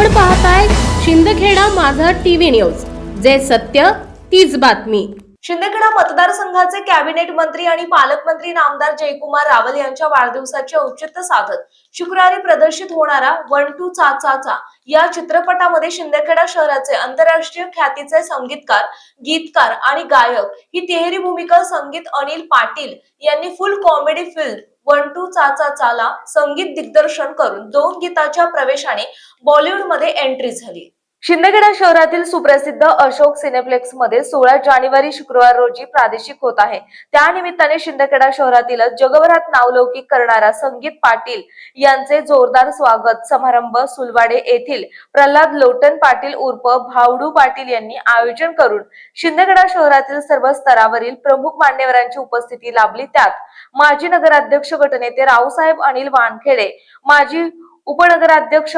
आपण पाहताय शिंदखेडा माझा टीव्ही न्यूज. जे सत्य तीच बातमी. शिंदेखेडा मतदारसंघाचे कॅबिनेट मंत्री आणि पालकमंत्री नामदार जयकुमार रावल यांच्या वाढदिवसाचे औचित्य साधत शुक्रवारी प्रदर्शित होणारा वन टू चा चा चा या चित्रपटामध्ये शिंदेखेडा शहराचे आंतरराष्ट्रीय ख्यातीचे संगीतकार गीतकार आणि गायक ही तिहेरी भूमिका संगीत अनिल पाटील यांनी full comedy film one two चा चा चाला संगीत दिग्दर्शन करून दोन गीताच्या प्रवेशाने बॉलिवूडमध्ये एंट्री झाली. शिंदेगडा शहरातील सुप्रसिद्ध अशोक सिनेप्लेक्समध्ये सोळा जानेवारी शुक्रवार रोजी प्रादेशिक होत आहे. त्यानिमित्ताने शिंदखेडा शहरातील जगभरात नावलौकिक करणारा संगीत पाटील यांचे जोरदार स्वागत समारंभ सुलवाडे येथील प्रल्हाद लोटन पाटील उर्फ भावडू पाटील यांनी आयोजन करून शिंदखेडा शहरातील सर्व स्तरावरील प्रमुख मान्यवरांची उपस्थिती लाभली. त्यात माजी नगराध्यक्ष गटनेते रावसाहेब अनिल वानखेडे माजी उपनगराध्यक्ष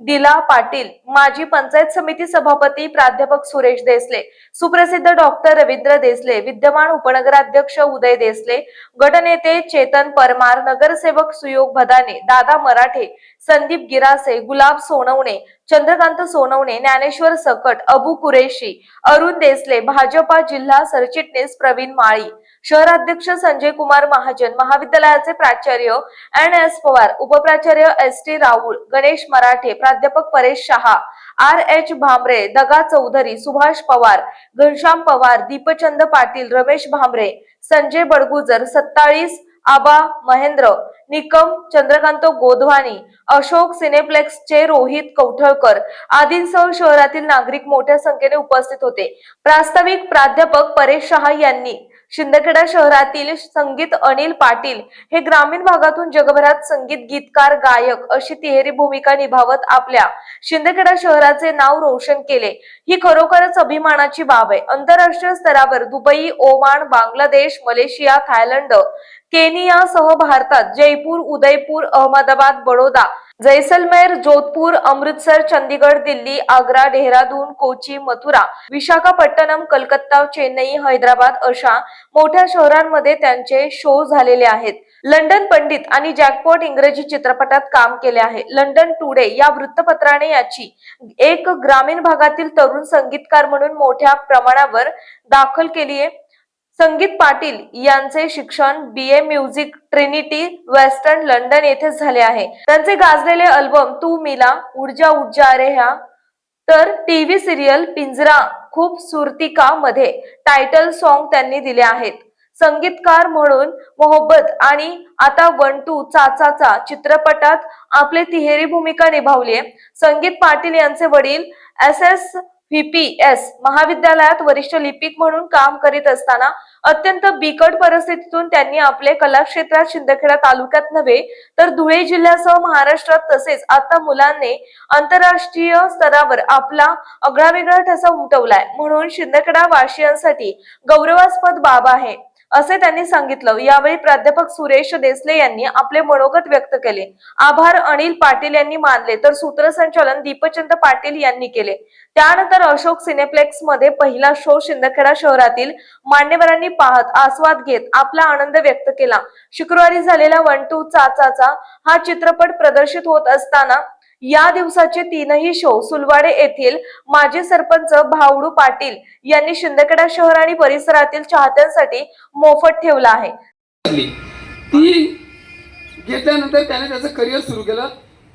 दिला पाटील माजी पंचायत समिती सभापती प्राध्यापक सुरेश देसले सुप्रसिद्ध डॉक्टर रवींद्र देसले विद्यमान उपनगराध्यक्ष उदय देसले गटनेते चेतन परमार नगरसेवक सुयोग भदाने दादा मराठे संदीप गिरासे गुलाब सोनवणे चंद्रकांत सोनवणे ज्ञानेश्वर सकट अबू कुरेशी अरुण देसले भाजपा जिल्हा सरचिटणीस प्रवीण माळी शहराध्यक्ष संजय कुमार महाजन महाविद्यालयाचे प्राचार्य एन एस पवार उपप्राचार्य एस टी राऊळ गणेश मराठे प्राध्यापक परेश शहा आर एच भांबरे दगा चौधरी सुभाष पवार घनश्याम पवार दीपचंद पाटील रमेश भांबरे संजय बडगुजर सत्ताळीस आबा महेंद्र निकम चंद्रकांत गोधवानी अशोक सिनेप्लेक्सचे रोहित कौठळकर आदींसह शहरातील नागरिक मोठ्या संख्येने उपस्थित होते. प्रास्ताविक प्राध्यापक परेश शहा यांनी शिंदखेडा शहरातील संगीत अनिल पाटील हे ग्रामीण भागातून जगभरात संगीत गीतकार गायक अशी तिहेरी भूमिका निभावत आपल्या शिंदखेडा शहराचे नाव रोशन केले. ही खरोखरच अभिमानाची बाब आहे. आंतरराष्ट्रीय स्तरावर Dubai Oman Bangladesh Malaysia Thailand केनियासह भारतात जयपूर उदयपूर अहमदाबाद बडोदा जैसलमेर जोधपूर अमृतसर चंदीगड दिल्ली आग्रा डेहराडून कोची मथुरा विशाखापट्टणम कलकत्ता चेन्नई हैदराबाद अशा मोठ्या शहरांमध्ये त्यांचे शो झालेले आहेत. लंडन पंडित आणि जॅकपॉट इंग्रजी चित्रपटात काम केले आहे. लंडन टुडे या वृत्तपत्राने याची एक ग्रामीण भागातील तरुण संगीतकार म्हणून मोठ्या प्रमाणावर दाखल केली आहे. संगीत पाटील यांचे शिक्षण B A music Trinity Western London येथेच झाले आहे. त्यांचे गाजलेले अल्बम तू मिला ऊर्जा ऊर्जा रे ह्या तर टीव्ही सिरियल पिंजरा खूप सुरतिका मध्ये टायटल सॉन्ग त्यांनी दिले आहेत. संगीतकार म्हणून मोहब्बत आणि आता वन टू चाचाचा चित्रपटात आपले तिहेरी भूमिका निभावली आहे संगीत पाटील यांचे वडील एस एस व्हीपीएस महाविद्यालयात वरिष्ठ लिपिक म्हणून काम करीत असताना अत्यंत बिकट परिस्थितीतून त्यांनी आपले कलाक्षेत्रात शिंदखेडा तालुक्यात नव्हे तर धुळे जिल्ह्यासह महाराष्ट्रात तसेच आता मुलांनी आंतरराष्ट्रीय स्तरावर आपला आगळावेगळा ठसा उमटवलाय. म्हणून शिंदखेडा वासियांसाठी गौरवास्पद बाब आहे. असे त्यांनी सांगितलं. यावेळी प्राध्यापक सुरेश देसले यांनी आपले मनोगत व्यक्त केले. आभार अनिल पाटील यांनी मानले. तर सूत्रसंचालन दीपचंद पाटील यांनी केले. त्यानंतर अशोक सिनेप्लेक्समध्ये पहिला शो शिंदखेडा शहरातील मान्यवरांनी पाहत आस्वाद घेत आपला आनंद व्यक्त केला. शुक्रवारी झालेला वन टू चाचाचा हा चित्रपट प्रदर्शित होत असताना या दिवसाचे तीनही शो सुलवाडे येथील माजी सरपंच भावडू पाटील यांनी शिंदखेडा शहर आणि परिसरातील चाहत्यांसाठी मोफत ठेवला आहे. ती घेतल्यानंतर त्याने त्याचं करिअर सुरू केलं.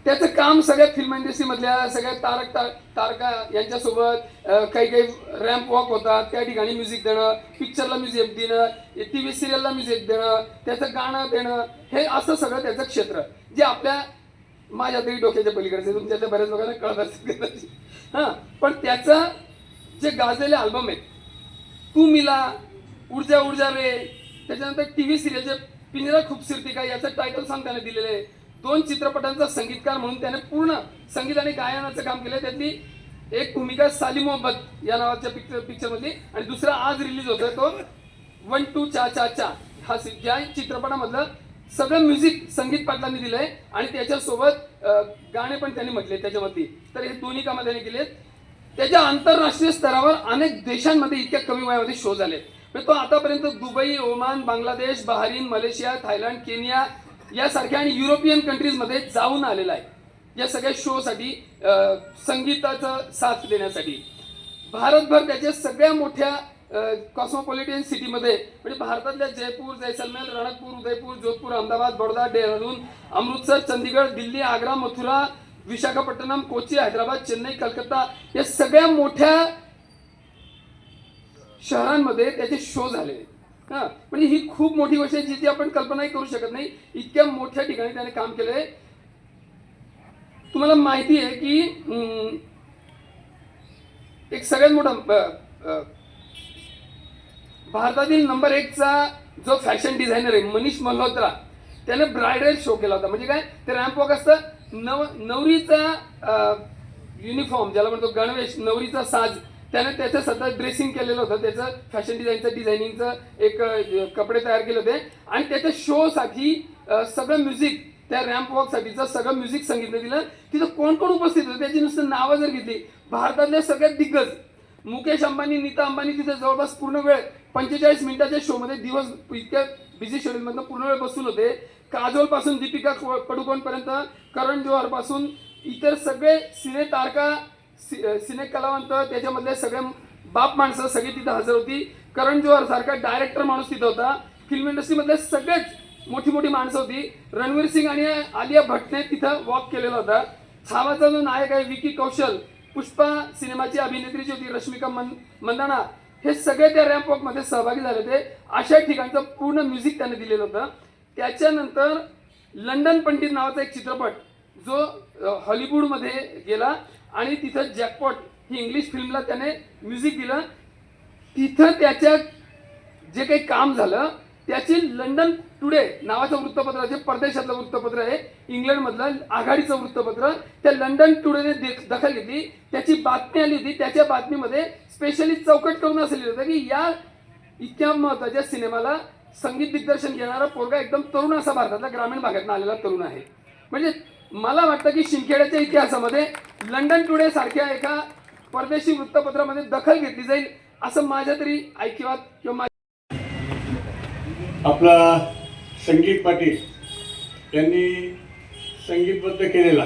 त्याचं काम सगळ्या फिल्म इंडस्ट्रीमधल्या सगळ्या तारक तारका यांच्यासोबत काही काही रॅम्प वॉक होतात. त्या ठिकाणी म्युझिक देणं पिक्चरला म्युझिक देणं टी व्ही सिरियलला म्युझिक देणं त्याचं गाणं देणं हे असं सगळं त्याचं क्षेत्र. जे आपल्या माझ्या तरी डोक्याच्या पलीकडचे तुमच्यातल्या बऱ्याच लोकांना कळत असेल हां पण त्याचं जे गाजलेले अल्बम आहेत तू मिला ऊर्जा ऊर्जा रे त्याच्यानंतर टी व्ही सिरियलचे पिंजरा खूपसूरती का याचं टायटल सॉन्ग त्याने दिलेलं आहे. दोन चित्रपटांचा संगीतकार म्हणून त्याने पूर्ण संगीत आणि गायनाचं काम केलं त्यातली एक भूमिका साली मोहब्बत या नावाच्या पिक्चर पिक्चरमधली आणि दुसरा आज रिलीज होतोय तो वन टू चा चा चा. हा ज्या चित्रपटामधलं सगळं म्युझिक संगीत पाटलांनी दिलंय आणि त्याच्यासोबत गाणे पण त्यांनी म्हटले त्याच्यावरती. तर हे दोन्ही कामं त्यांनी केलेत. त्याच्या आंतरराष्ट्रीय स्तरावर अनेक देशांमध्ये इतक्या कमी वयामध्ये शो झाले म्हणजे तो आतापर्यंत Dubai Oman Bangladesh Bahrain Malaysia Thailand Kenya यासारख्या आणि युरोपियन कंट्रीजमध्ये जाऊन आलेला आहे. या सगळ्या शोसाठी संगीताचा साथ देण्यासाठी. भारतभर त्याच्या सगळ्या मोठ्या कॉस्मोपॉलिटन सिटीमध्ये म्हणजे भारतातल्या जयपूर जैसलमेर रणकपूर उदयपूर जोधपूर अहमदाबाद बडोदा डेहराडून अमृतसर चंदीगड दिल्ली आग्रा मथुरा विशाखापट्टणम कोची हैदराबाद चेन्नई कलकत्ता या सगळ्या मोठ्या शहरांमध्ये त्याचे शो झाले. हा म्हणजे ही खूप मोठी गोष्ट आहे जिची आपण कल्पनाही करू शकत नाही. इतक्या मोठ्या ठिकाणी त्याने काम केलंय. तुम्हाला माहिती आहे की एक सगळ्यात मोठा भारतातील नंबर एकचा जो फॅशन डिझायनर आहे मनीष मल्होत्रा त्याने ब्रायडल शो केला होता. म्हणजे काय? ते रॅम्प वॉक असतं. नव नवरीचा युनिफॉर्म ज्याला म्हणतो गणवेश नवरीचा साज त्याने त्याचं सतत ड्रेसिंग केलेलं होतं. त्याचं फॅशन डिझाईनचं डिझायनिंगचं एक कपडे तयार केले होते. आणि त्याच्या शोसाठी सगळं म्युझिक त्या रॅम्प वॉकसाठीचं सगळं म्युझिक सांगितलं दिलं. तिथं कोण कोण उपस्थित होतं? त्याची नुसतं नावं जर घेतली भारतातल्या सगळ्यात दिग्गज मुकेश अंबानी नीता अंबानी तिथे जवळपास पूर्ण वेळ पंचेचाळीस मिनिटाच्या शोमध्ये दिवस इतक्या बिझी शेड्यूलमधनं पूर्ण वेळ बसून होते. काजोलपासून दीपिका पडुकोनपर्यंत करण जोहरपासून इतर सगळे सिने तारका सि- सिने कलावंत त्याच्यामधले सगळे बाप माणसं सगळी तिथं हजर होती. करण जोहर सारखा डायरेक्टर माणूस तिथं होता. फिल्म इंडस्ट्रीमधले सगळेच मोठी मोठी माणसं होती. रणवीर सिंग आणि आलिया भट्टने तिथं वॉक केलेला होता. छावाचा जो नायक आहे विकी कौशल पुष्पा सिनेमाची अभिनेत्री जी होती रश्मिका मन मंदाना. हे सगळे त्या रॅम्प वॉकमध्ये सहभागी झाले होते. अशा ठिकाणचं पूर्ण म्युझिक त्याने दिलेलं होतं. त्याच्यानंतर लंडन पंडित नावाचा एक चित्रपट जो हॉलिवूडमध्ये गेला आणि तिथं जॅकपॉट ही इंग्लिश फिल्मला त्याने म्युझिक दिलं. तिथं त्याच्या जे काही काम झालं त्याची लंडन टुडे नावाचं वृत्तपत्र जे परदेशातलं वृत्तपत्र आहे इंग्लंडमधलं आघाडीचं वृत्तपत्र त्या लंडन टुडेने दखल घेतली. त्याची बातमी आली होती. त्याच्या बातमीमध्ये स्पेशली चौकट करून असं लिहिलं होतं की या इतक्या महत्त्वाच्या सिनेमाला संगीत दिग्दर्शन घेणारा पोरगा एकदम तरुण असा भारतातला ग्रामीण भागातून आलेला तरुण आहे. म्हणजे मला वाटतं की शिंदखेड्याच्या इतिहासामध्ये लंडन टुडे सारख्या एका परदेशी वृत्तपत्रामध्ये दखल घेतली जाईल असं माझ्या तरी ऐकिवात किंवा आपला संगीत पाटील यांनी संगीतबद्ध केलेला.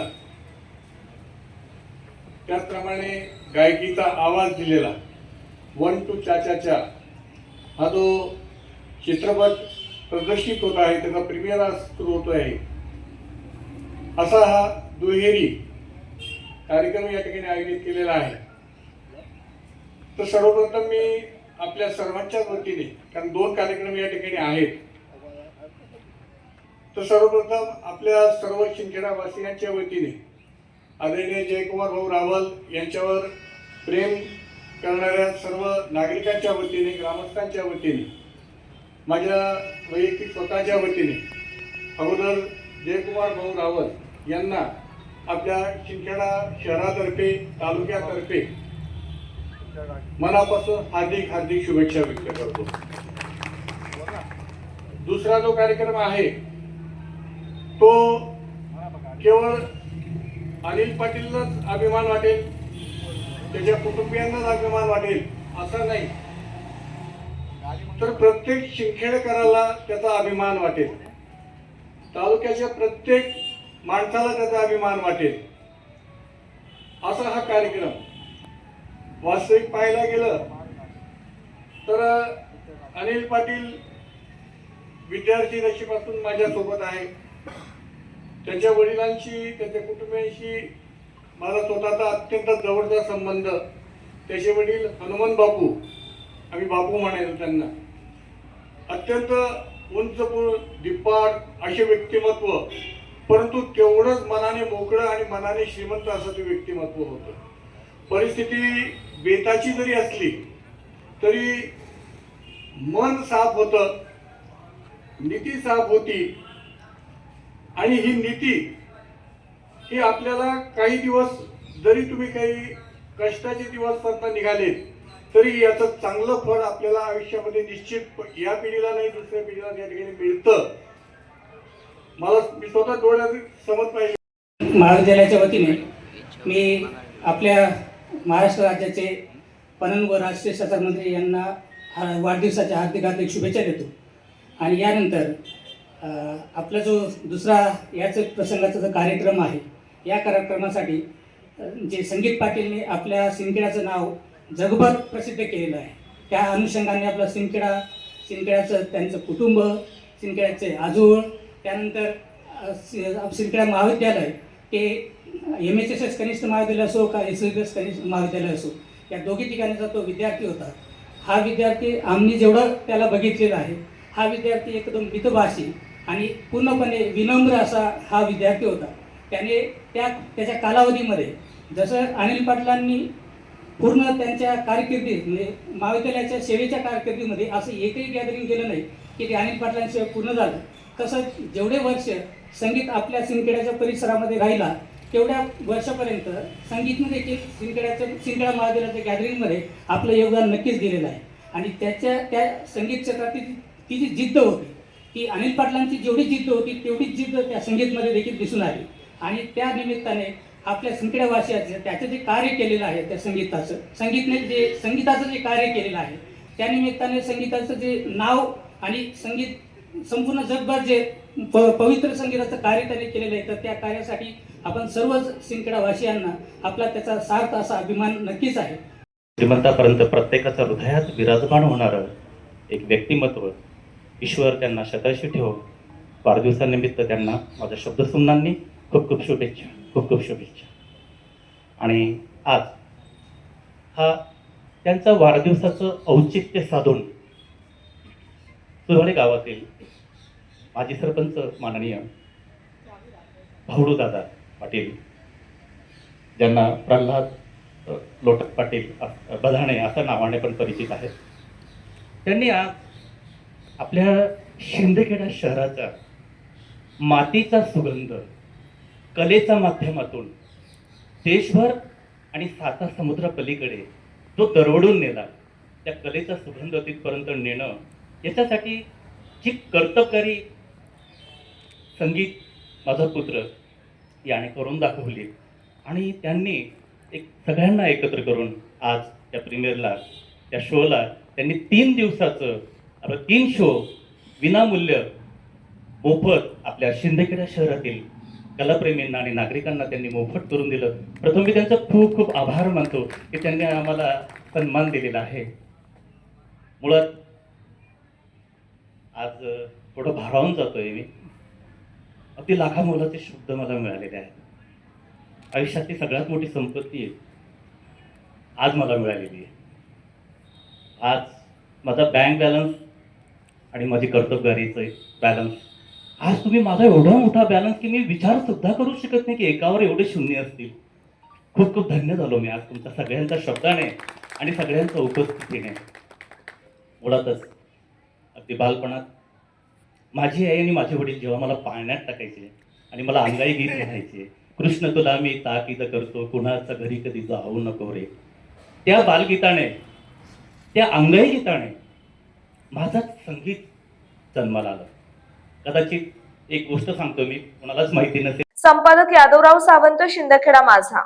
त्याचप्रमाणे गायकीचा आवाज दिलेला. वन टू चाचाचा हा जो चित्रपट प्रदर्शित होत आहे त्याचा प्रीमियर सुरू होतो आहे असा हा दुहेरी कार्यक्रम या ठिकाणी आयोजित केलेला आहे. तर सर्वप्रथम मी आपल्या सर्वांच्याच वतीने कारण दोन कार्यक्रम या ठिकाणी आहेत. तर सर्वप्रथम आपल्या सर्व शिंदखेडावासियांच्या वतीने आदरणीय जयकुमार भाऊ रावल यांच्यावर प्रेम करणाऱ्या सर्व नागरिकांच्या वतीने ग्रामस्थांच्या वतीने माझ्या वैयक्तिक स्वतःच्या वतीने अगोदर जयकुमार भाऊ रावल यांना आपल्या शिंदखेडा शहरातर्फे तालुक्यातर्फे मनापासून हार्दिक हार्दिक शुभेच्छा व्यक्त करतो. दुसरा जो कार्यक्रम आहे तो केवळ अनिल पाटीललाच अभिमान वाटेल त्याच्या कुटुंबियांनाच अभिमान वाटेल असं नाही. तर प्रत्येक शिंखेडकराला त्याचा अभिमान वाटेल. तालुक्याच्या प्रत्येक माणसाला त्याचा अभिमान वाटेल. असा हा कार्यक्रम. वास्तविक पाहायला गेलं तर अनिल पाटील विद्यार्थी नशीपासून माझ्यासोबत आहे. त्याच्या वडिलांशी त्याच्या कुटुंबियांशी माझा स्वतःचा अत्यंत जवळचा संबंध. त्याचे वडील हनुमान बापू आम्ही बापू म्हणायचो त्यांना. अत्यंत उंचपूर दिप्पाड असे व्यक्तिमत्व परंतु तेवढंच मनाने मोकळं आणि मनाने श्रीमंत असं ते व्यक्तिमत्व होतं. परिस्थिती बेताची जरी असली तरी मन साफ होतं नीती साफ होती आणि ही नीती ही आपल्याला काही दिवस जरी तुम्ही काही कष्टाचे दिवस करता निघाले तरी याचं चांगलं फळ आपल्याला आयुष्यामध्ये निश्चित या पिढीला नाही दुसऱ्या पिढीला या ठिकाणी मिळतं. मला मी स्वतः डोळ्यात समज पाहिजे महाविद्यालयाच्या वतीने मी आपल्या महाराष्ट्र राज्याचे पणन व राष्ट्रीय शासन मंत्री यांना हा- वाढदिवसाच्या हार्दिक हार्दिक शुभेच्छा देतो. आणि यानंतर आपला जो दुसरा याच प्रसंगाचा जो कार्यक्रम आहे या कार्यक्रमासाठी जे संगीत पाटीलने आपल्या सिंदखेड्याचं नाव जगभर प्रसिद्ध केलेलं आहे. त्या अनुषंगाने आपलं सिंदखेडा सिंदखेड्याचं त्यांचं कुटुंब सिंदखेड्याचे आजोळ त्यानंतर अ, सिंदखेडा महाविद्यालय ते एम एच एस एस कनिष्ठ महाविद्यालय असो का एस एस एस कनिष्ठ महाविद्यालय असो या दोघी ठिकाणीचा तो विद्यार्थी होता. हा विद्यार्थी आम्ही जेवढं त्याला बघितलेला आहे हा विद्यार्थी एकदम मितभाषी आणि पूर्णपणे विनम्र असा हा विद्यार्थी होता. त्याने त्या त्याच्या कालावधीमध्ये जसं अनिल पाटलांनी पूर्ण त्यांच्या कारकिर्दीत म्हणजे महाविद्यालयाच्या सेवेच्या कारकिर्दीमध्ये असं एकही गॅदरिंग केलं नाही की ते अनिल पाटलांशिवाय पूर्ण झालं. तसंच जेवढे वर्ष संगीत आपल्या सिंदखेड्याच्या परिसरामध्ये राहिला तेवढ्या वर्षापर्यंत संगीतमध्ये देखील सिंदखेड्याच्या सिंदखेडा महाविद्यालयाच्या गॅदरिंगमध्ये आपलं योगदान नक्कीच दिलेलं आहे. आणि त्याच्या त्या संगीत क्षेत्रातील ती जी जिद्द होती ती अनिल पाटलांची जेवढी जिद्द होती तेवढीच जिद्द त्या संगीतमध्ये देखील दिसून आली. आणि त्या निमित्ताने आपल्या संखेड्यावासियाचं त्याचं जे कार्य केलेलं आहे त्या संगीताचं संगीतने जे संगीताचं जे कार्य केलेलं आहे त्या निमित्ताने संगीताचं जे नाव आणि संगीत संपूर्ण जगभर जे प पवित्र संगीताचं कार्य त्यांनी केलेलं आहे तर त्या कार्यासाठी आपण सर्वच सिंकडावासियांना आपला त्याचा सार्थ असा अभिमान नक्कीच आहे. श्रीमंतापर्यंत प्रत्येकाच्या हृदयात विराजमान होणारं एक व्यक्तिमत्व ईश्वर त्यांना शताशी ठेव वाढदिवसानिमित्त त्यांना माझ्या शब्दसुमनांनी खूप खूप शुभेच्छा खूप खूप शुभेच्छा. आणि आज हा त्यांचा वाढदिवसाचं औचित्य साधून सुधाडे गावातील माजी सरपंच माननीय भावडू दादा पाटील ज्यांना प्रल्हाद लोटक पाटील बधाणे असं नावाने पण परिचित आहेत. त्यांनी आज आपल्या शिंदखेडा शहराचा मातीचा सुगंध कलेच्या माध्यमातून देशभर आणि साता समुद्रपलीकडे जो दरवडून नेला त्या कलेचा सुगंध तिथपर्यंत नेणं याच्यासाठी जी कर्तबकारी संगीत माझा पुत्र याने करून दाखवली. आणि त्यांनी एक सगळ्यांना एकत्र करून आज त्या प्रीमियरला त्या शोला त्यांनी तीन दिवसाचं आपलं तीन शो विनामूल्य मोफत आपल्या शिंदखेडा शहरातील कलाप्रेमींना आणि नागरिकांना त्यांनी मोफत करून दिलं. प्रथम मी त्यांचा खूप खूप आभार मानतो की त्यांनी आम्हाला सन्मान दिलेला आहे. मुळात आज थोडं भारावून जातोय मी. अगदी लाखा मोलाचे शब्द मला मिळालेले आहेत. आयुष्यातली सगळ्यात मोठी संपत्ती आहे. आज मला मिळालेली आहे. आज माझा बँक बॅलन्स आणि माझी कर्तबगारीचं बॅलन्स आज तुम्ही माझा एवढा मोठा बॅलन्स की मी विचार सुद्धा करू शकत नाही की एकावर एवढे शून्य असतील. खूप खूप धन्य झालो मी आज तुमच्या सगळ्यांच्या शब्दाने आणि सगळ्यांच्या उपस्थितीने. मुळातच अगदी बालपणात माझी आई आणि माझे वडील जेव्हा मला पाळण्यात टाकायचे आणि मला अंगाई गीत म्हणायचे कृष्ण तुला मी ताकीद करतो कुणाचा घरी कधी जाऊ नको रे. त्या बालगीताने त्या अंगाई गीताने माझा संगीत जन्माला आलं. कदाचित एक गोष्ट सांगतो मी कोणालाच माहिती नसेल. संपादक यादवराव सावंत शिंदखेडा माझा.